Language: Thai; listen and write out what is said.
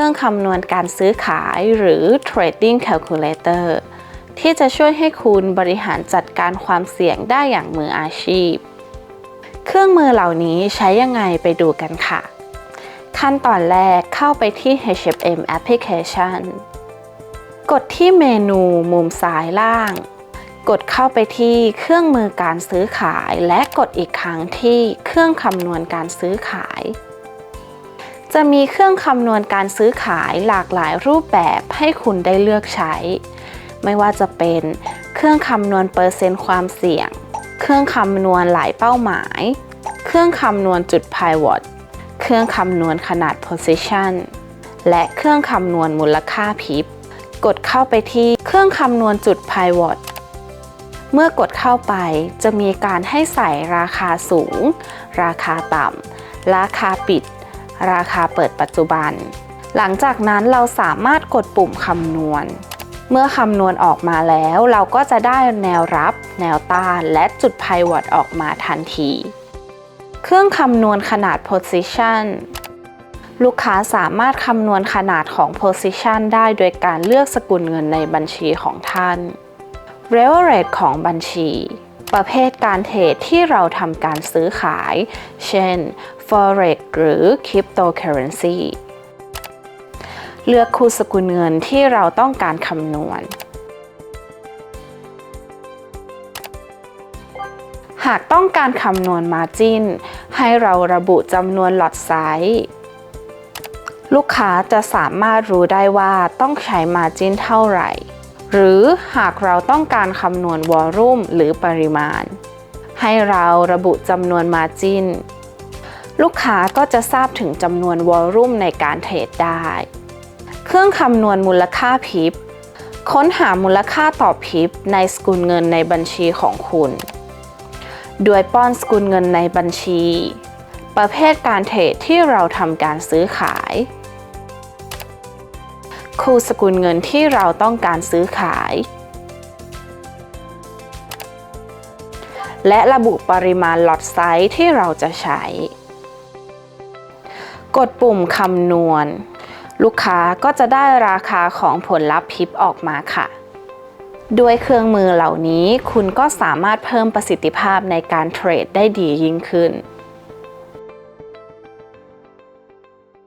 ครื่องคำนวณการซื้อขายหรือ Trading Calculator ที่จะช่วยให้คุณบริหารจัดการความเสี่ยงได้อย่างมืออาชีพ เครื่องมือเหล่านี้ใช้ยังไงไปดูกันค่ะ ขั้นตอนแรกเข้าไปที่ H&M Application กดที่เมนูมุมซ้ายล่าง กดเข้าไปที่เครื่องมือการซื้อขาย และกดอีกครั้งที่เครื่องคำนวณการซื้อขาย จะมีเครื่องคำนวณการซื้อขายหลากหลายรูปแบบให้คุณได้เลือกใช้ ไม่ว่าจะเป็นเครื่องคำนวณเปอร์เซ็นต์ความเสี่ยง เครื่องคำนวณหลายเป้าหมาย เครื่องคำนวณจุด pivot เครื่องคำนวณขนาด position และเครื่องคำนวณมูลค่าพิบ กดเข้าไปที่เครื่องคำนวณจุด pivot เมื่อกดเข้าไปจะมีการให้ใส่ราคาสูง ราคาต่ำ ราคาปิด ราคาเปิดปัจจุบัน หลังจากนั้นเราสามารถกดปุ่มคำนวณ เมื่อคำนวณออกมาแล้วเราก็จะได้แนวรับ แนวต้าน และจุด pivot ออกมาทันที เครื่องคำนวณขนาด position ลูกค้าสามารถคำนวณขนาดของ position ได้โดยการเลือกสกุลเงินในบัญชีของท่าน level rate ของบัญชี ประเภทการเทรดที่เราทำการซื้อขาย เช่น forex หรือ cryptocurrency เลือกคู่สกุลเงินที่เราต้องการคำนวณ หากต้องการคำนวณ Margin ให้เราระบุจำนวนหลอดไซส์ลูกค้าจะสามารถรู้ได้ว่าต้องใช้ Margin เท่าไหร่ หรือหากเราต้องการคำนวณวอลลุ่มหรือปริมาณ ให้เราระบุจำนวน Margin ลูกค้าก็จะทราบถึงจำนวนวอลลุ่มในการเทรดได้ เครื่องคำนวณมูลค่าพิบค้นหามูลค่าต่อพิบในสกุลเงินในบัญชีของคุณโดยป้อนสกุลเงินในบัญชี ประเภทการเทรดที่เราทำการซื้อขาย คู่สกุลเงินที่เราต้องการซื้อขาย และระบุปริมาณล็อตไซส์ที่เราจะใช้ กดปุ่มคำนวณ ลูกค้าก็จะได้ราคาของผลลัพธ์พิบออกมาค่ะด้วยเครื่องมือเหล่านี้คุณก็สามารถเพิ่มประสิทธิภาพในการเทรดได้ดียิ่งขึ้น